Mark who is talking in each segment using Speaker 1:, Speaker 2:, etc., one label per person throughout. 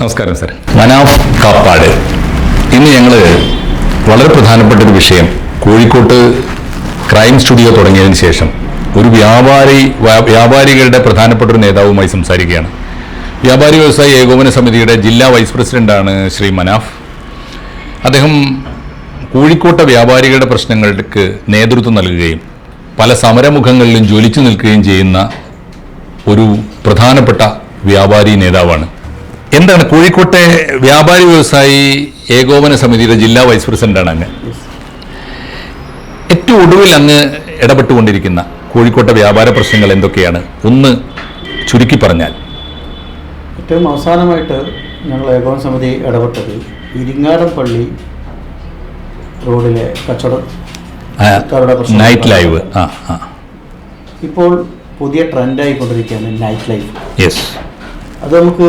Speaker 1: നമസ്കാരം സാർ മനാഫ് കാപ്പാട്. ഇന്ന് ഞങ്ങൾ വളരെ പ്രധാനപ്പെട്ട ഒരു വിഷയം. കോഴിക്കോട്ട് ക്രൈം സ്റ്റുഡിയോ തുടങ്ങിയതിന് ശേഷം ഒരു വ്യാപാരി വ്യാ- വ്യാപാരികളുടെ പ്രധാനപ്പെട്ട ഒരു നേതാവുമായി സംസാരിക്കുകയാണ്. വ്യാപാരി വ്യവസായ ഏകോപന സമിതിയുടെ ജില്ലാ വൈസ് പ്രസിഡന്റാണ് ശ്രീ മനാഫ്. അദ്ദേഹം കോഴിക്കോട്ടെ വ്യാപാരികളുടെ പ്രശ്നങ്ങൾക്ക് നേതൃത്വം നൽകുകയും പല സമരമുഖങ്ങളിലും ജ്വലിച്ചു നിൽക്കുകയും ചെയ്യുന്ന ഒരു പ്രധാനപ്പെട്ട വ്യാപാരി നേതാവാണ്. എന്താണ് കോഴിക്കോട്ടെ വ്യാപാരി വ്യവസായി ഏകോപന സമിതിയുടെ ജില്ലാ വൈസ് പ്രസിഡന്റാണ് അങ്ങ്. ഏറ്റവും ഒടുവിൽ അങ്ങ് ഇടപെട്ടുകൊണ്ടിരിക്കുന്ന കോഴിക്കോട്ടെ വ്യാപാര പ്രശ്നങ്ങൾ എന്തൊക്കെയാണ്? ഒന്ന് ചുരുക്കി പറഞ്ഞാൽ.
Speaker 2: ഏറ്റവും അവസാനമായിട്ട് ഞങ്ങൾ ഏകോപന സമിതി ഇടപെട്ടത് ഇരിങ്ങാടൻ പള്ളി റോഡിലെ കച്ചവടം.
Speaker 1: നൈറ്റ് ലൈവ് ആ ആ.
Speaker 2: ഇപ്പോൾ പുതിയ ട്രെൻഡായിക്കൊണ്ടിരിക്കുകയാണ് നൈറ്റ് ലൈഫ്
Speaker 1: യെസ്
Speaker 2: അത് നമുക്ക്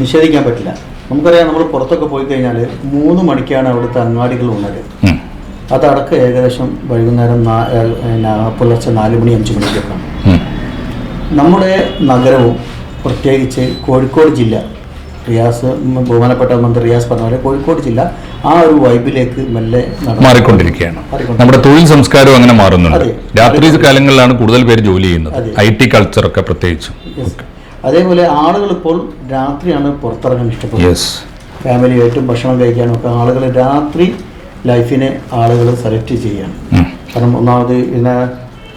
Speaker 2: നിഷേധിക്കാൻ പറ്റില്ല. നമുക്കറിയാം നമ്മൾ പുറത്തൊക്കെ പോയി കഴിഞ്ഞാൽ മൂന്ന് മണിക്കാണ് അവിടുത്തെ അങ്ങാടികൾ ഉള്ളത്. അതടക്കം ഏകദേശം വൈകുന്നേരം പുലർച്ചെ നാല് മണി അഞ്ച് മണിക്കൊക്കെയാണ് നമ്മുടെ നഗരവും പ്രത്യേകിച്ച് കോഴിക്കോട് ജില്ല റിയാസ് ബഹുമാനപ്പെട്ട മന്ത്രി റിയാസ് പറഞ്ഞ പോലെ കോഴിക്കോട് ജില്ല ആ ഒരു വൈബിലേക്ക് മെല്ലെ
Speaker 1: മാറിക്കൊണ്ടിരിക്കുകയാണ്. നമ്മുടെ തൊഴിൽ സംസ്കാരവും അങ്ങനെ മാറുന്നുണ്ട്. രാത്രി കാലങ്ങളിലാണ് കൂടുതൽ പേര് ജോലി ചെയ്യുന്നത്. ഐ ടി കൾച്ചറൊക്കെ പ്രത്യേകിച്ചും.
Speaker 2: അതേപോലെ ആളുകൾ ഇപ്പോൾ രാത്രിയാണ് പുറത്തിറങ്ങാൻ ഇഷ്ടപ്പെടുന്നത്. ഫാമിലിയായിട്ടും ഭക്ഷണം കഴിക്കാനും ഒക്കെ ആളുകൾ രാത്രി ലൈഫിനെ ആളുകൾ സെലക്ട് ചെയ്യാണ്. കാരണം ഒന്നാമത് ഇതിനെ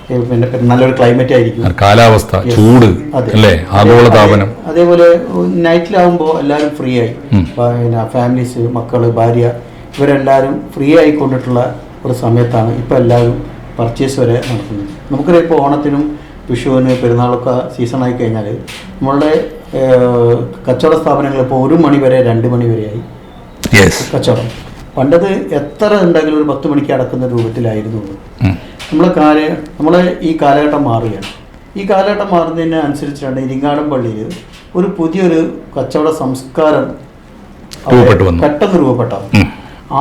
Speaker 2: പിന്നെ പിന്നെ നല്ലൊരു ക്ലൈമറ്റ് ആയിരിക്കും.
Speaker 1: കാലാവസ്ഥ ചൂട് അല്ലേ? ആഗോളതാപനം
Speaker 2: അതേ- അതേപോലെ നൈറ്റിലാവുമ്പോൾ എല്ലാവരും ഫ്രീ ആയി പിന്നെ ഫാമിലീസ് മക്കൾ ഭാര്യ ഇവരെല്ലാവരും ഫ്രീ ആയിക്കൊണ്ടിട്ടുള്ള ഒരു സമയത്താണ് ഇപ്പോൾ എല്ലാവരും പർച്ചേസ് വരെ നടത്തുന്നത്. നമുക്കറിയാം ഇപ്പോൾ ഓണത്തിനും വിഷുവിന് പെരുന്നാളൊക്കെ സീസണായി കഴിഞ്ഞാൽ നമ്മളുടെ കച്ചവട സ്ഥാപനങ്ങൾ ഇപ്പോൾ ഒരു മണി വരെ രണ്ട് മണി വരെയായി
Speaker 1: യെസ്
Speaker 2: കച്ചവടം. പണ്ടത് എത്ര ഉണ്ടെങ്കിലും ഒരു പത്ത് മണിക്ക് അടക്കുന്ന രൂപത്തിലായിരുന്നു. നമ്മളെ കാല നമ്മളെ ഈ കാലഘട്ടം മാറുകയാണ്. ഈ കാലഘട്ടം മാറുന്നതിന് അനുസരിച്ചാണ് ഇരിങ്ങാടൻ പള്ളിയിൽ ഒരു പുതിയൊരു കച്ചവട സംസ്കാരം. പെട്ടെന്ന് രൂപപ്പെട്ടത്.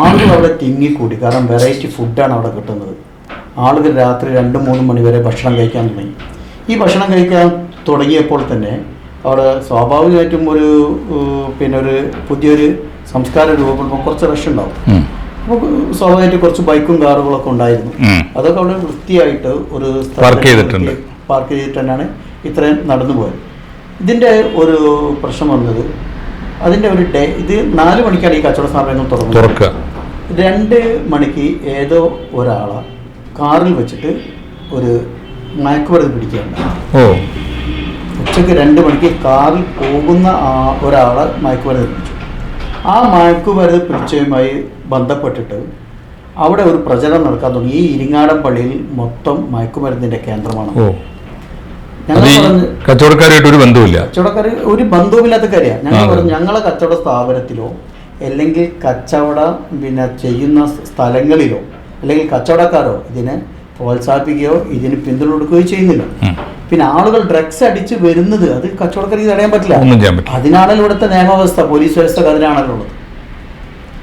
Speaker 2: ആളുകൾ അവിടെ തിങ്ങിക്കൂടി. കാരണം വെറൈറ്റി ഫുഡാണ് അവിടെ കിട്ടുന്നത്. ആളുകൾ രാത്രി രണ്ട് മൂന്ന് മണി വരെ ഭക്ഷണം കഴിക്കാൻ തുടങ്ങി. ഈ ഭക്ഷണം കഴിക്കാൻ തുടങ്ങിയപ്പോൾ തന്നെ അവിടെ സ്വാഭാവികമായിട്ടും ഒരു പിന്നെ ഒരു പുതിയൊരു സംസ്കാര രൂപപ്പെടുമ്പോൾ കുറച്ച് റഷ് ഉണ്ടാവും. അപ്പോൾ സ്വാഭാവികമായിട്ട് കുറച്ച് ബൈക്കും കാറുകളൊക്കെ ഉണ്ടായിരുന്നു. അതൊക്കെ അവിടെ വൃത്തിയായിട്ട് ഒരു
Speaker 1: പാർക്ക് ചെയ്തിട്ടുണ്ട്.
Speaker 2: പാർക്ക് ചെയ്തിട്ട് തന്നെയാണ് ഇത്രയും നടന്നു പോയത്. ഇതിന്റെ ഒരു പ്രശ്നം വന്നത് അതിന്റെ ഒരു ഡേ ഇത് നാല് മണിക്കാണ് ഈ കച്ചവട സ്ഥാപനങ്ങൾ തുറന്നത്.
Speaker 1: തുറക്കുക.
Speaker 2: രണ്ട് മണിക്ക് ഏതോ ഒരാളെ കാറിൽ വെച്ചിട്ട് ഒരു മയക്കുമരുന്ന് പിടിക്കുകയുണ്ട്
Speaker 1: ഓ.
Speaker 2: ഉച്ചയ്ക്ക് രണ്ട് മണിക്ക് കാറിൽ പോകുന്ന ഒരാളെ മയക്കുമരുന്ന് പിടിച്ചു. ആ മയക്കുമരുന്ന് പിടിച്ചതുമായി ബന്ധപ്പെട്ടിട്ട് അവിടെ ഒരു പ്രചരണം നടക്കാൻ തുടങ്ങി. ഈ ഇരിങ്ങാടൻ പള്ളിയിൽ മൊത്തം മയക്കുമരുന്നിന്റെ കേന്ദ്രമാണ്.
Speaker 1: കച്ചവടക്കാരായിട്ട് ഒരു ബന്ധവുമില്ല.
Speaker 2: കച്ചവടക്കാർ ഒരു ബന്ധവുമില്ലാത്ത കാര്യമാണ്. ഞങ്ങൾ. പറഞ്ഞു ഞങ്ങളെ കച്ചവട സ്ഥാപനത്തിലോ അല്ലെങ്കിൽ കച്ചവടം പിന്നെ ചെയ്യുന്ന സ്ഥലങ്ങളിലോ അല്ലെങ്കിൽ കച്ചവടക്കാരോ ഇതിനെ പ്രോത്സാഹിപ്പിക്കുകയോ ഇതിന് പിന്തുണ കൊടുക്കുകയോ ചെയ്യുന്നില്ല. പിന്നെ ആളുകൾ ഡ്രഗ്സ് അടിച്ച് വരുന്നത് അത് കച്ചവടക്കാർക്ക് തടയാൻ പറ്റില്ല. അതിനാണല്ലോ ഇവിടുത്തെ നിയമവ്യവസ്ഥ പോലീസ് വ്യവസ്ഥ അതിനാണല്ലോ ഉള്ളത്.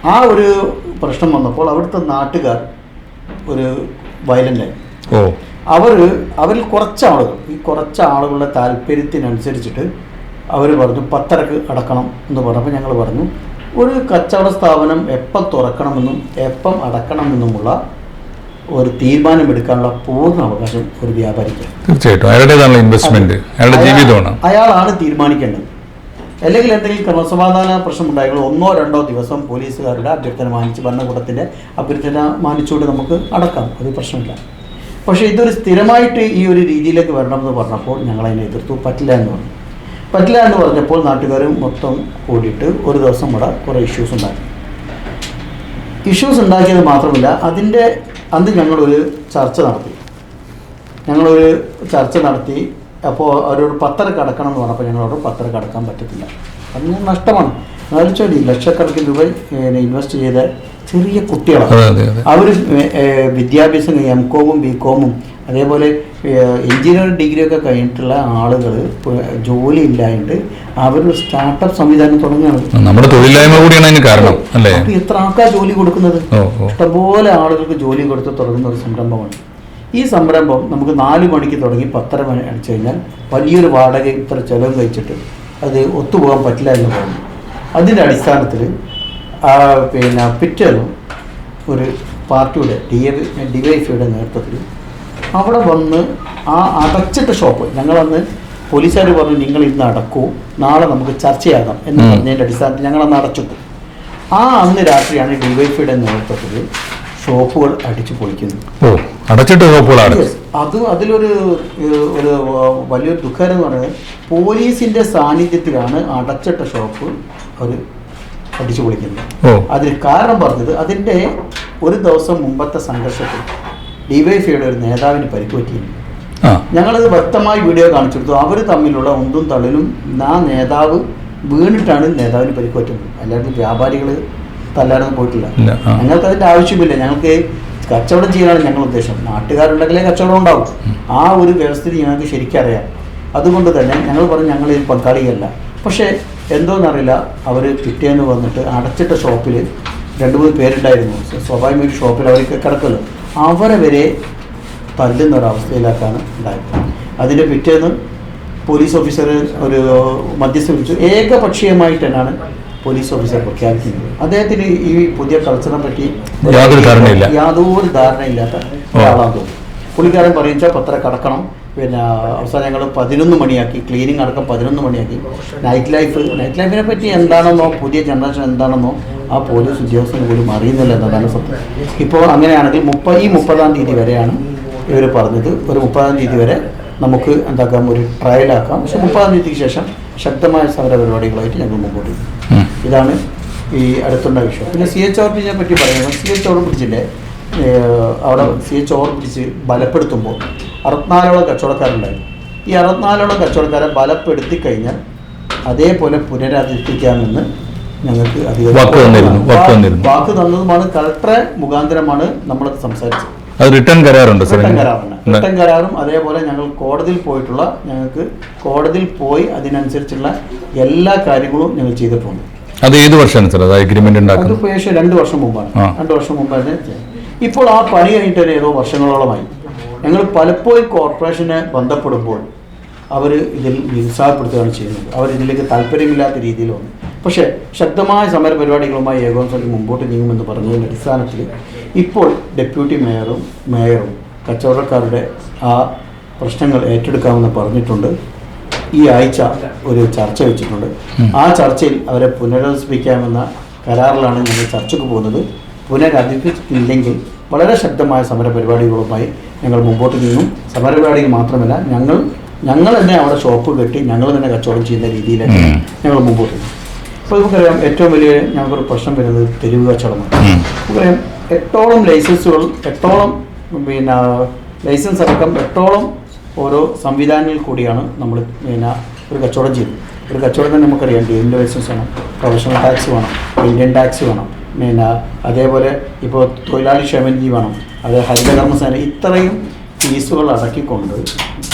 Speaker 2: ആ ഒരു പ്രശ്നം വന്നപ്പോൾ അവിടുത്തെ നാട്ടുകാർ ഒരു വയലന്റായി
Speaker 1: ഓ.
Speaker 2: അവർ അവരിൽ കുറച്ച് ആളുകൾ ഈ കുറച്ച് ആളുകളുടെ താല്പര്യത്തിനനുസരിച്ചിട്ട് അവർ പറഞ്ഞു പത്തരക്ക് അടക്കണം എന്ന് പറഞ്ഞപ്പോൾ ഞങ്ങൾ പറഞ്ഞു ഒരു കച്ചവട സ്ഥാപനം എപ്പം തുറക്കണമെന്നും എപ്പം അടക്കണമെന്നുമുള്ള ഒരു തീരുമാനം എടുക്കാനുള്ള പൂർണ അവകാശം ഒരു വ്യാപാരിക്ക്.
Speaker 1: തീർച്ചയായിട്ടും. ഇൻവെസ്റ്റ്മെന്റ് അയാളുടെ ജീവിതമാണ്.
Speaker 2: അയാളാണ് തീരുമാനിക്കേണ്ടത്. അല്ലെങ്കിൽ എന്തെങ്കിലും ക്രമസമാധാന പ്രശ്നം ഉണ്ടായെങ്കിൽ ഒന്നോ രണ്ടോ ദിവസം പോലീസുകാരുടെ അഭ്യർത്ഥന മാനിച്ച് ഭരണകൂടത്തിന്റെ അഭ്യർത്ഥന മാനിച്ചുകൊണ്ട് നമുക്ക് അടക്കാം. അത് പ്രശ്നമില്ല. പക്ഷേ ഇതൊരു സ്ഥിരമായിട്ട് ഈ ഒരു രീതിയിലേക്ക് വരണമെന്ന് പറഞ്ഞപ്പോൾ ഞങ്ങൾ അതിനെ എതിർത്തു. പറ്റില്ല എന്ന് പറഞ്ഞു. പറ്റില്ല എന്ന് പറഞ്ഞപ്പോൾ നാട്ടുകാർ മൊത്തം കൂടിയിട്ട് ഒരു ദിവസം ഇവിടെ കുറേ ഇഷ്യൂസ് ഉണ്ടാക്കി. ഇഷ്യൂസ് ഉണ്ടാക്കിയത് മാത്രമല്ല അതിന്റെ അന്ന് ഞങ്ങളൊരു ചർച്ച നടത്തി. ഞങ്ങളൊരു ചർച്ച നടത്തി. അപ്പോൾ അവരോട് പത്തര കടക്കണം എന്ന് പറഞ്ഞപ്പോൾ ഞങ്ങളോട് പത്തര കടക്കാൻ പറ്റത്തില്ല. അത് നഷ്ടമാണ്. എന്നാലും ലക്ഷക്കണക്കിന് രൂപ ഇൻവെസ്റ്റ് ചെയ്ത ചെറിയ കുട്ടികളാണ്. അവർ വിദ്യാഭ്യാസം എം കോമും ബി കോമും അതേപോലെ എഞ്ചിനീയറിംഗ് ഡിഗ്രി ഒക്കെ കഴിഞ്ഞിട്ടുള്ള ആളുകൾ ജോലി ഇല്ലായിട്ട് അവരൊരു സ്റ്റാർട്ടപ്പ് സംവിധാനം തുടങ്ങുകയാണ്.
Speaker 1: നമ്മുടെ തൊഴിലില്ലായ്മ കൂടിയാണ് അതിന് കാരണം അല്ലേ?
Speaker 2: എത്ര ആൾക്കാർ ജോലി കൊടുക്കുന്നത്? ഇഷ്ടംപോലെ ആളുകൾക്ക് ജോലി കൊടുത്ത് തുടങ്ങുന്ന ഒരു സംരംഭമാണ്. ഈ സംരംഭം നമുക്ക് നാല് മണിക്ക് തുടങ്ങി പത്തര മണി അടിച്ചു കഴിഞ്ഞാൽ വലിയൊരു വാടക ഇത്ര ചെലവ് കഴിച്ചിട്ട് അത് ഒത്തുപോകാൻ പറ്റില്ല എന്ന് പറഞ്ഞു അതിന്റെ അടിസ്ഥാനത്തിൽ പിന്നെ പിറ്റേന്നും ഒരു പാർട്ടിയുടെ ഡി എ ഡി വൈഫിയുടെ നേതൃത്വത്തിൽ അവിടെ വന്ന് ആ അടച്ചിട്ട ഷോപ്പ് ഞങ്ങളന്ന് പോലീസുകാർ പറഞ്ഞു നിങ്ങൾ ഇന്ന് അടക്കൂ നാളെ നമുക്ക് ചർച്ചയാകാം എന്ന്. പറഞ്ഞതിന്റെ അടിസ്ഥാനത്തിൽ ഞങ്ങളന്ന് അടച്ചിട്ടു ആ അന്ന് രാത്രിയാണ് ഡിവൈഫിയുടെ നേതൃത്വത്തിൽ ഷോപ്പുകൾ അടിച്ചു പൊളിക്കുന്നത്
Speaker 1: അടച്ചിട്ട് ഷോപ്പുകളാണ്.
Speaker 2: അത് അതിലൊരു ഒരു വലിയൊരു ദുഃഖം എന്ന് പറയുന്നത് പോലീസിന്റെ സാന്നിധ്യത്തിലാണ് അടച്ചിട്ട ഷോപ്പ് അവർ അടിച്ചു പൊളിക്കുന്നത് അതിന് കാരണം പറഞ്ഞത് അതിന്റെ ഒരു ദിവസം മുമ്പത്തെ സംഘർഷത്തിൽ ഡിവൈഫൈയുടെ ഒരു നേതാവിന് പരിക്ക് പറ്റിയിരുന്നു
Speaker 1: ആ.
Speaker 2: ഞങ്ങളത് വ്യക്തമായി വീഡിയോ കാണിച്ചെടുത്തു. അവർ തമ്മിലുള്ള ഉന്തും തള്ളിലും ആ നേതാവ് വീണിട്ടാണ് നേതാവിന് പരിക്ക് പറ്റുന്നത് അല്ലാതെ വ്യാപാരികൾ തല്ലാടുന്ന പോയിട്ടില്ല. ഞങ്ങൾക്ക് അതിന്റെ ആവശ്യമില്ല. ഞങ്ങൾക്ക് കച്ചവടം ചെയ്യാനാണ് ഞങ്ങളുടെ ഉദ്ദേശം. നാട്ടുകാരുണ്ടെങ്കിലേ കച്ചവടം ഉണ്ടാവും. ആ ഒരു വ്യവസ്ഥിതി ഞങ്ങൾക്ക് ശരിക്കറിയാം അതുകൊണ്ട് തന്നെ ഞങ്ങൾ പറഞ്ഞു ഞങ്ങൾ ഇതിൽ പങ്കാളിയല്ല. പക്ഷേ എന്തോന്നറിയില്ല അവർ പിറ്റേന്ന് വന്നിട്ട് അടച്ചിട്ട ഷോപ്പിൽ രണ്ട് മൂന്ന് പേരുണ്ടായിരുന്നു. സ്വാഭാവികമായിട്ട് ഷോപ്പിൽ അവർക്ക് കിടക്കല്ലോ അവരെ വരെ തല്ലുന്ന ഒരവസ്ഥയിലാക്കാണ് ഉണ്ടായത്. അതിന്റെ പിറ്റേന്ന് പോലീസ് ഓഫീസർ ഒരു മധ്യസ്ഥ വിളിച്ചു. ഏകപക്ഷീയമായിട്ട് തന്നെയാണ് പോലീസ് ഓഫീസർ പ്രഖ്യാപിക്കുന്നത്. അദ്ദേഹത്തിന് ഈ പുതിയ കൾച്ചറിനെ പറ്റി
Speaker 1: യാതൊരു ധാരണയില്ല.
Speaker 2: യാതൊരു ധാരണയില്ലാത്ത ഒരാളാണ് തോന്നുന്നു പുള്ളിക്കാരൻ പറയുക പത്ര കടക്കണം. പിന്നെ അവസാനം ഞങ്ങൾ പതിനൊന്ന് മണിയാക്കി ക്ലീനിങ് അടക്കം പതിനൊന്ന് മണിയാക്കി. നൈറ്റ് ലൈഫ് നൈറ്റ് ലൈഫിനെ പറ്റി എന്താണെന്നോ പുതിയ ജനറേഷൻ എന്താണെന്നോ ആ പോലീസ് ഉദ്യോഗസ്ഥന് പോലും അറിയുന്നില്ല എന്നതാണ് സത്യം. ഇപ്പോൾ അങ്ങനെയാണെങ്കിൽ മുപ്പ ഈ മുപ്പതാം തീയതി വരെയാണ് ഇവർ പറഞ്ഞത്. ഒരു മുപ്പതാം തീയതി വരെ നമുക്ക് എന്താക്കാം ഒരു ട്രയലാക്കാം പക്ഷെ മുപ്പതാം തീയതിക്ക് ശേഷം ശക്തമായ സമര പരിപാടികളായിട്ട് ഞങ്ങൾ മുമ്പോട്ട് ഇതാണ് ഈ അടുത്തുള്ള വിഷയം. പിന്നെ സി എച്ച് ഓർ ബ്രിഡ്ജിനെ പറ്റി പറയുമ്പോൾ സി എച്ച് ഓർ ബ്രിഡ്ജിന്റെ അവിടെ സി എച്ച് ഓർ ബ്രിഡ്ജ് ബലപ്പെടുത്തുമ്പോൾ അറുപത്തിനാലോളം കച്ചവടക്കാരുണ്ടായിരുന്നു. ഈ അറുപത്തിനാലോളം കച്ചവടക്കാരെ ബലപ്പെടുത്തി കഴിഞ്ഞാൽ അതേപോലെ പുനരധിഷ്ഠിക്കാമെന്ന് ഞങ്ങൾക്ക് അധികം
Speaker 1: വാക്ക് തന്നിരുന്നു, വാക്ക് തന്നിരുന്നു.
Speaker 2: വാക്ക് തന്നതുമാണ് കളക്ടറെ മുഖാന്തരമാണ് നമ്മളത് സംസാരിച്ചത്.
Speaker 1: അത് റിട്ടേൺ കരാറുണ്ട്
Speaker 2: റിട്ടേൺ റിട്ടൺ കരാറും അതേപോലെ ഞങ്ങൾ കോടതിയിൽ പോയിട്ടുള്ള ഞങ്ങൾക്ക് കോടതിയിൽ പോയി അതിനനുസരിച്ചുള്ള എല്ലാ കാര്യങ്ങളും ഞങ്ങൾ ചെയ്തിട്ടുണ്ട്.
Speaker 1: അത് ഏത് വർഷമാണ് സാർ അത് അഗ്രിമെന്റ് ഉണ്ടാക്കുന്നത്?
Speaker 2: ഏകദേശം രണ്ട് വർഷം മുമ്പാണ്. രണ്ട് വർഷം മുമ്പാണ്. ഇപ്പോൾ ആ പണി കഴിഞ്ഞിട്ട് തന്നെ ഏതോ വർഷങ്ങളോളമായി. ഞങ്ങൾ പലപ്പോഴും കോർപ്പറേഷനെ ബന്ധപ്പെടുമ്പോൾ അവർ ഇതിൽ നിരുത്സാഹപ്പെടുത്തുകയാണ് ചെയ്യുന്നത്. അവർ ഇതിലേക്ക് താല്പര്യമില്ലാത്ത രീതിയിൽ വന്നു പക്ഷേ ശക്തമായ സമര പരിപാടികളുമായി ഏകോപന സമിതി മുമ്പോട്ട് നീങ്ങുമെന്ന് പറഞ്ഞതിന്റെ അടിസ്ഥാനത്തിൽ ഇപ്പോൾ ഡെപ്യൂട്ടി മേയറും മേയറും കച്ചവടക്കാരുടെ ആ പ്രശ്നങ്ങൾ ഏറ്റെടുക്കാമെന്ന് പറഞ്ഞിട്ടുണ്ട്. ഈ ആഴ്ച ഒരു ചർച്ച വെച്ചിട്ടുണ്ട്. ആ ചർച്ചയിൽ അവരെ പുനരധിപ്പിക്കാമെന്ന കരാറിലാണ് ഞങ്ങൾ ചർച്ചയ്ക്ക് പോകുന്നത്. പുനരധിപ്പിച്ചിട്ടില്ലെങ്കിൽ വളരെ ശക്തമായ സമര പരിപാടികളുമായി ഞങ്ങൾ മുമ്പോട്ട് നീങ്ങും. സമര പരിപാടികൾ മാത്രമല്ല ഞങ്ങൾ ഞങ്ങൾ തന്നെ അവിടെ ഷോപ്പ് കെട്ടി ഞങ്ങൾ തന്നെ കച്ചവടം ചെയ്യുന്ന
Speaker 1: രീതിയിലാണ്
Speaker 2: ഞങ്ങൾ മുമ്പോട്ട് നീങ്ങും. ഇപ്പോൾ നമുക്കറിയാം ഏറ്റവും വലിയ ഞങ്ങൾക്കൊരു പ്രശ്നം വരുന്നത് തെരുവ് കച്ചവടമാണ്. നമുക്കറിയാം എട്ടോളം ലൈസൻസുകൾ എട്ടോളം പിന്നെ ലൈസൻസ് അടക്കം എട്ടോളം ഓരോ സംവിധാനങ്ങളിൽ കൂടിയാണ് നമ്മൾ പിന്നെ ഒരു കച്ചവടം ചെയ്യുന്നത് ഒരു കച്ചവടം തന്നെ നമുക്കറിയാം ഡീലിന്റെ ലൈസൻസ് വേണം പ്രൊഫഷണൽ ടാക്സ് വേണം ഇന്ത്യൻ ടാക്സ് വേണം പിന്നെ അതേപോലെ ഇപ്പോൾ തൊഴിലാളി ക്ഷേമനിധി വേണം അത് ഹരിതകർമ്മസേന ഇത്രയും ഫീസുകൾ അടക്കിക്കൊണ്ട്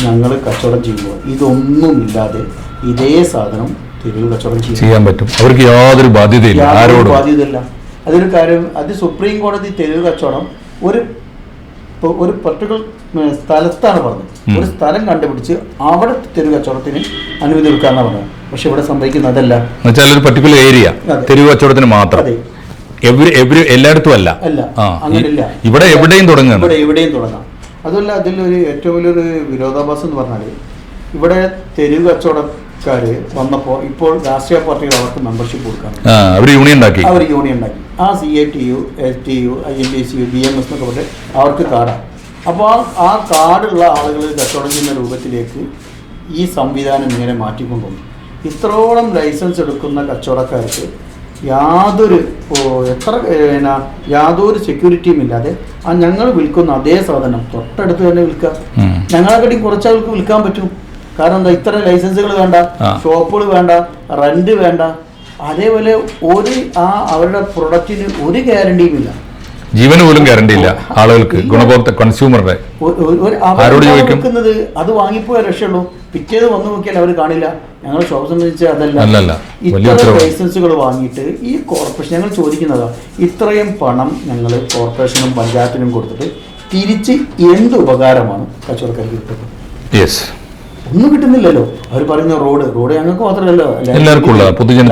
Speaker 2: ഞങ്ങൾ കച്ചവടം ചെയ്യുമ്പോൾ ഇതൊന്നുമില്ലാതെ ഇതേ സാധനം തെരുവ് കച്ചവടം
Speaker 1: ചെയ്യാൻ പറ്റും. അവർക്ക് യാതൊരു ബാധ്യതയില്ല. ആരോടും.
Speaker 2: ബാധ്യതയില്ല. അതൊരു കാര്യം അത് സുപ്രീം കോടതി തെരുവ് കച്ചവടം ഒരു ഒരു പർട്ടിക്കുലർ സ്ഥലത്താണ് പറഞ്ഞത്. ഒരു സ്ഥലം കണ്ടുപിടിച്ച് അവിടെ തെരുവ് കച്ചവടത്തിന് അനുമതി കൊടുക്കാന്നാണ് പറഞ്ഞത്. പക്ഷെ ഇവിടെ സംഭവിക്കുന്നത് അതല്ല.
Speaker 1: എന്നുവെച്ചാൽ ഒരു പർട്ടിക്കുലർ ഏരിയ. തെരുവ് കച്ചവടത്തിന് മാത്രം. എവരി എവരി എല്ലായിടത്തും അല്ല.
Speaker 2: അല്ല. അങ്ങനെയല്ല.
Speaker 1: ഇവിടെ എവിടെയും തുടങ്ങാം
Speaker 2: ഇവിടെ എവിടെയും തുടങ്ങാം. അതുമല്ല അതിലൊരു ഏറ്റവും വലിയൊരു വിരോധാഭാസം എന്ന് പറഞ്ഞാൽ ഇവിടെ തെരുവ് കച്ചവടക്കാർ വന്നപ്പോൾ ഇപ്പോൾ രാഷ്ട്രീയ പാർട്ടികൾ അവർക്ക് മെമ്പർഷിപ്പ് കൊടുക്കാൻ
Speaker 1: അവർ യൂണിയൻ ഉണ്ടാക്കി
Speaker 2: അവർ യൂണിയൻ ഉണ്ടാക്കി ആ C A T U S T U I N D C U B M S എന്നൊക്കെ പറഞ്ഞ് അവർക്ക് കാർഡാണ് അപ്പോൾ ആ ആ കാർഡുള്ള ആളുകൾ കച്ചവടം ചെയ്യുന്ന രൂപത്തിലേക്ക് ഈ സംവിധാനം ഇങ്ങനെ മാറ്റിക്കൊണ്ടുവന്നു. ഇത്രോളം ലൈസൻസ് എടുക്കുന്ന കച്ചവടക്കാർക്ക് യാതൊരു എത്ര ഏ, പിന്നെ യാതൊരു സെക്യൂരിറ്റിയും ഇല്ലാതെ ആ ഞങ്ങൾ വിൽക്കുന്ന അതേ സാധനം തൊട്ടടുത്ത് തന്നെ വിൽക്കാം.
Speaker 1: ഞങ്ങളെ
Speaker 2: ഞങ്ങളെക്കാട്ടിയും കുറച്ച് ആൾക്ക് വിൽക്കാൻ പറ്റും. കാരണം എന്താ ഇത്ര ലൈസൻസുകൾ വേണ്ട. ഷോപ്പുകൾ വേണ്ട റെന്റ് വേണ്ട. അതേപോലെ ഒരു ആ അവരുടെ പ്രൊഡക്റ്റിന് ഒരു ഗ്യാരണ്ടിയും ഇല്ല.
Speaker 1: ജീവന് പോലും ഗ്യാരണ്ടി ഇല്ല ആളുകൾക്ക്. ഗുണഭോക്ത കൺസ്യൂമറുടെ
Speaker 2: ചോദിക്കുന്നത്? അത് വാങ്ങിപ്പോയ രക്ഷയുള്ളൂ. പിറ്റേത് വന്നു നോക്കിയാൽ അവർ കാണില്ല. ഞങ്ങൾ ഷോപ്പ് സംബന്ധിച്ച് അതല്ല. ഇത്ര. ലൈസൻസുകൾ വാങ്ങിയിട്ട് ഈ കോർപ്പറേഷൻ ഞങ്ങൾ ചോദിക്കുന്നതാ ഇത്രയും പണം ഞങ്ങൾ കോർപ്പറേഷനും പഞ്ചായത്തിനും കൊടുത്തിട്ട് തിരിച്ച് എന്ത് ഉപകാരമാണ് കച്ചവടക്കാർക്ക് കിട്ടുന്നത്?
Speaker 1: യെസ്
Speaker 2: ഒന്നും കിട്ടുന്നില്ലല്ലോ. അവർ പറയുന്ന റോഡ് റോഡ് ഞങ്ങൾക്ക് മാത്രമല്ലോ.
Speaker 1: എല്ലാവർക്കും.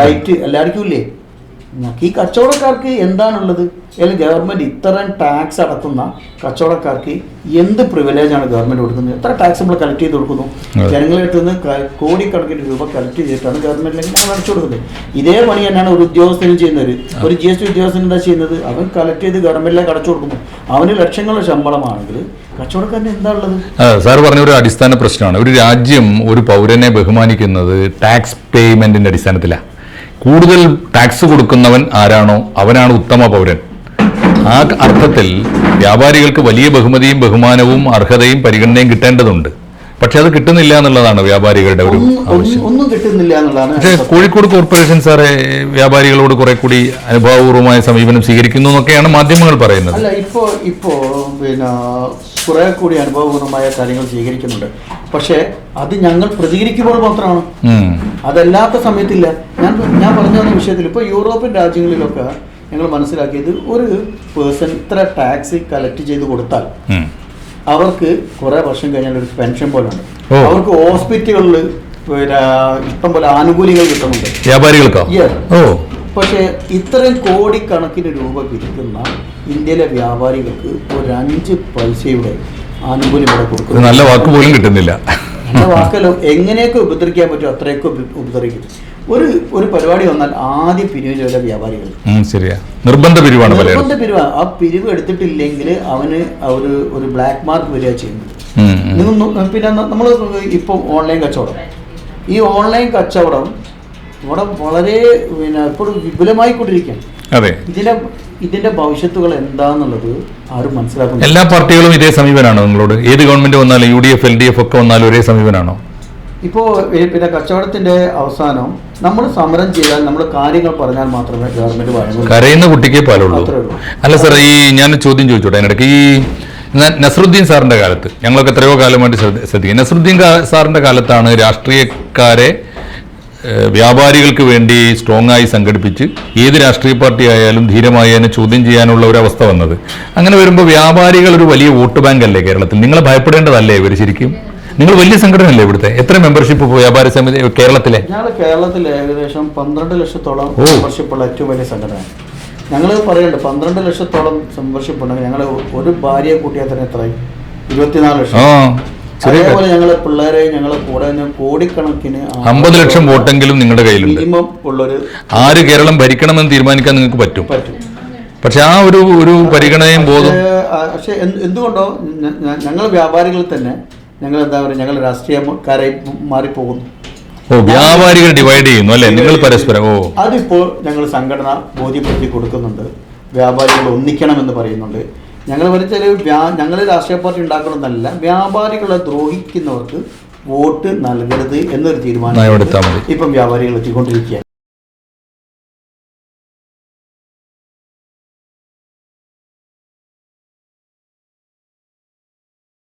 Speaker 2: ലൈറ്റ് എല്ലാവർക്കും ഇല്ലേ? ഈ കച്ചവടക്കാർക്ക് എന്താണുള്ളത്? അല്ലെങ്കിൽ ഗവൺമെന്റ് ഇത്രയും ടാക്സ് അടക്കുന്ന കച്ചവടക്കാർക്ക് എന്ത് പ്രിവിലേജ് ആണ് ഗവൺമെന്റ് കൊടുക്കുന്നത്? എത്ര ടാക്സ് നമ്മൾ കളക്ട് ചെയ്ത് കൊടുക്കുന്നു? ജനങ്ങളായിട്ട് നിന്ന് കോടിക്കണക്കിന് രൂപ കളക്ട് ചെയ്തിട്ടാണ് ഗവൺമെന്റിലേക്ക് നമ്മൾ അടച്ചു കൊടുക്കുന്നത്. ഇതേ പണി തന്നെയാണ് ഒരു ഉദ്യോഗസ്ഥനും ചെയ്യുന്നത് ഒരു ജി എസ് ടി ഉദ്യോഗസ്ഥൻ എന്താ ചെയ്യുന്നത്? അവൻ കളക്ട് ചെയ്ത് ഗവൺമെന്റിലേക്ക് അടച്ചു കൊടുക്കുന്നു. അവന് ലക്ഷങ്ങളുടെ ശമ്പളമാണെങ്കിൽ
Speaker 1: സാർ പറഞ്ഞ ഒരു അടിസ്ഥാന പ്രശ്നമാണ്. ഒരു രാജ്യം ഒരു പൗരനെ ബഹുമാനിക്കുന്നത് ടാക്സ് പേയ്മെന്റിന്റെ അടിസ്ഥാനത്തിലാണ് കൂടുതൽ ടാക്സ് കൊടുക്കുന്നവൻ ആരാണോ അവനാണ് ഉത്തമ പൗരൻ. ആ അർത്ഥത്തിൽ വ്യാപാരികൾക്ക് വലിയ ബഹുമതിയും ബഹുമാനവും അർഹതയും പരിഗണനയും കിട്ടേണ്ടതുണ്ട്. പക്ഷെ അത് കിട്ടുന്നില്ല എന്നുള്ളതാണ് വ്യാപാരികളുടെ ഒരു
Speaker 2: ഒന്നും-
Speaker 1: ആവശ്യം.
Speaker 2: ഒന്നും കിട്ടുന്നില്ല എന്നുള്ളതാണ്
Speaker 1: പക്ഷേ കോഴിക്കോട് കോർപ്പറേഷൻ സാറെ വ്യാപാരികളോട് കുറെ കൂടി അനുഭാവപൂർവമായ സമീപനം സ്വീകരിക്കുന്നു എന്നൊക്കെയാണ് മാധ്യമങ്ങൾ പറയുന്നത്.
Speaker 2: അല്ല ഇപ്പോ ഇപ്പോ പിന്നെ കുറെ കൂടി അനുഭവപൂർവമായ കാര്യങ്ങൾ സ്വീകരിക്കുന്നുണ്ട്. പക്ഷേ അത് ഞങ്ങൾ പ്രതികരിക്കുമ്പോൾ മാത്രമാണ്. അതല്ലാത്ത സമയത്തില്ല. ഞാൻ ഞാൻ പറഞ്ഞ വിഷയത്തിൽ ഇപ്പോൾ യൂറോപ്യൻ രാജ്യങ്ങളിലൊക്കെ ഞങ്ങൾ മനസ്സിലാക്കിയത് ഒരു പേഴ്സൺ ഇത്ര ടാക്സ് കളക്ട് ചെയ്ത് കൊടുത്താൽ. അവർക്ക് കുറെ വർഷം കഴിഞ്ഞാൽ ഒരു പെൻഷൻ പോലെ ഉണ്ട്. അവർക്ക് ഹോസ്പിറ്റലുകളിൽ പിന്നെ ഇഷ്ടംപോലെ ആനുകൂല്യങ്ങൾ കിട്ടുന്നുണ്ട്.
Speaker 1: വ്യാപാരികൾക്കോ?
Speaker 2: പക്ഷെ
Speaker 1: ഓ.
Speaker 2: പക്ഷേ ഇത്രയും കോടിക്കണക്കിന് രൂപ പിരിക്കുന്ന ഇന്ത്യയിലെ വ്യാപാരികൾക്ക് ഒരു അഞ്ച് പൈസയുടെ ആനുകൂല്യം ഇവിടെ കൊടുക്കുന്നു.
Speaker 1: നല്ല വാക്ക് പോലും കിട്ടുന്നില്ല.
Speaker 2: നല്ല വാക്കല്ലോ. എങ്ങനെയൊക്കെ ഉപദ്രവിക്കാൻ പറ്റും അത്രയൊക്കെ ഉപ- ഉപദ്രവിക്കും. ഒരു ഒരു പരിപാടി വന്നാൽ ആദ്യം പിരിവ് ചെയ്ത വ്യാപാരികൾ
Speaker 1: ശരിയാ. നിർബന്ധ പിരിവാണ്
Speaker 2: നിർബന്ധ പിരിവ്. ആ പിരിവ് എടുത്തിട്ടില്ലെങ്കിൽ അവന് ഒരു ഒരു ബ്ലാക്ക് മാർക്ക് വരിക ചെയ്യുന്നത്. പിന്നെ നമ്മൾ ഇപ്പം ഓൺലൈൻ കച്ചവടം. ഈ ഓൺലൈൻ കച്ചവടം ഇവിടെ വളരെ പിന്നെ ഇപ്പോഴും വിപുലമായിക്കൊണ്ടിരിക്കുകയാണ്.
Speaker 1: അതെ.
Speaker 2: ഇതിന്റെ ഇതിന്റെ ഭവിഷ്യത്തുകൾ എന്താന്നുള്ളത് ആരും മനസ്സിലാക്കുന്നു
Speaker 1: എല്ലാ പാർട്ടികളും ഇതേ സമീപനാണോ നിങ്ങളോട്? ഏത് ഗവൺമെന്റ് വന്നാലും U D F L D F ഒക്കെ വന്നാലും ഒരേ സമീപനാണോ?
Speaker 2: ഇപ്പോ ഈ പിന്നെ കച്ചവടത്തിന്റെ അവസാനം നമ്മൾ സമരം ചെയ്താൽ നമ്മൾ കാര്യങ്ങൾ പറഞ്ഞാൽ മാത്രമേ ഗവൺമെന്റ്
Speaker 1: കരയുന്ന കുട്ടിക്കേ പാലുള്ളൂ. അല്ല സാർ ഈ ഞാൻ ചോദ്യം ചോദിച്ചോട്ടെ? അതിനിടയ്ക്ക് ഈ നസറുദ്ദീൻ സാറിന്റെ കാലത്ത് ഞങ്ങളൊക്കെ എത്രയോ കാലമായിട്ട് ശ്രദ്ധ- ശ്രദ്ധിക്കും. നസറുദ്ദീൻ സാറിന്റെ കാലത്താണ് രാഷ്ട്രീയക്കാരെ വ്യാപാരികൾക്ക് വേണ്ടി സ്ട്രോങ് ആയി സംഘടിപ്പിച്ച് ഏത് രാഷ്ട്രീയ പാർട്ടി ആയാലും ധീരമായി അതിനെ ചോദ്യം ചെയ്യാനുള്ള ഒരു അവസ്ഥ വന്നത്. അങ്ങനെ വരുമ്പോൾ വ്യാപാരികൾ ഒരു വലിയ വോട്ട് ബാങ്ക് അല്ലേ കേരളത്തിൽ? നിങ്ങളെ ഭയപ്പെടേണ്ടതല്ലേ ഇവർ ശരിക്കും? നിങ്ങൾ വലിയ സംഘടനയല്ലേ ഇവിടുത്തെ? എത്ര മെമ്പർഷിപ്പ് വ്യാപാര സമിതി കേരളത്തിലെ?
Speaker 2: ഞങ്ങൾ കേരളത്തിൽ ഏകദേശം പന്ത്രണ്ട് ലക്ഷത്തോളം മെമ്പർഷിപ്പുള്ള ഏറ്റവും വലിയ സംഘടന ഞങ്ങൾ പറയുന്നുണ്ട് പന്ത്രണ്ട് ലക്ഷത്തോളം മെമ്പർഷിപ്പ് ഉണ്ടെങ്കിൽ ഞങ്ങൾ ഒരു ഭാര്യയെ കൂട്ടിയാൽ തന്നെ എത്രയും ഇരുപത്തിനാല് ലക്ഷം. അതേപോലെ ഞങ്ങൾ പിള്ളേരെ ഞങ്ങളെ കൂടെ കോടിക്കണക്കിന്
Speaker 1: അമ്പത് ലക്ഷം വോട്ടെങ്കിലും നിങ്ങളുടെ കയ്യിലുണ്ട്.
Speaker 2: മിനിമം ഉള്ളൊരു
Speaker 1: ആര് കേരളം ഭരിക്കണമെന്ന് തീരുമാനിക്കാൻ നിങ്ങൾക്ക് പറ്റും.
Speaker 2: പറ്റും.
Speaker 1: പക്ഷെ ആ ഒരു ഒരു പരിഗണനയും ബോധം
Speaker 2: പക്ഷേ, എന്തുകൊണ്ടോ ഞങ്ങൾ വ്യാപാരികൾ തന്നെ ഞങ്ങൾ എന്താ പറയുക ഞങ്ങൾ രാഷ്ട്രീയക്കാരായി മാറിപ്പോകുന്നു.
Speaker 1: വ്യാപാരികൾ ഡിവൈഡ് ചെയ്യുന്നു അല്ലേ? നിങ്ങൾ പരസ്പരം ഓ.
Speaker 2: അതിപ്പോൾ ഞങ്ങൾ സംഘടന ബോധ്യപ്പെടുത്തി കൊടുക്കുന്നുണ്ട്. വ്യാപാരികൾ ഒന്നിക്കണമെന്ന് പറയുന്നുണ്ട്. ഞങ്ങൾ വരച്ചാൽ ഞങ്ങൾ രാഷ്ട്രീയ പാർട്ടി ഉണ്ടാക്കണമെന്നല്ല വ്യാപാരികളെ ദ്രോഹിക്കുന്നവർക്ക് വോട്ട് നൽകരുത് എന്നൊരു തീരുമാനം ഇപ്പം വ്യാപാരികൾ എത്തിക്കൊണ്ടിരിക്കുകയാണ്.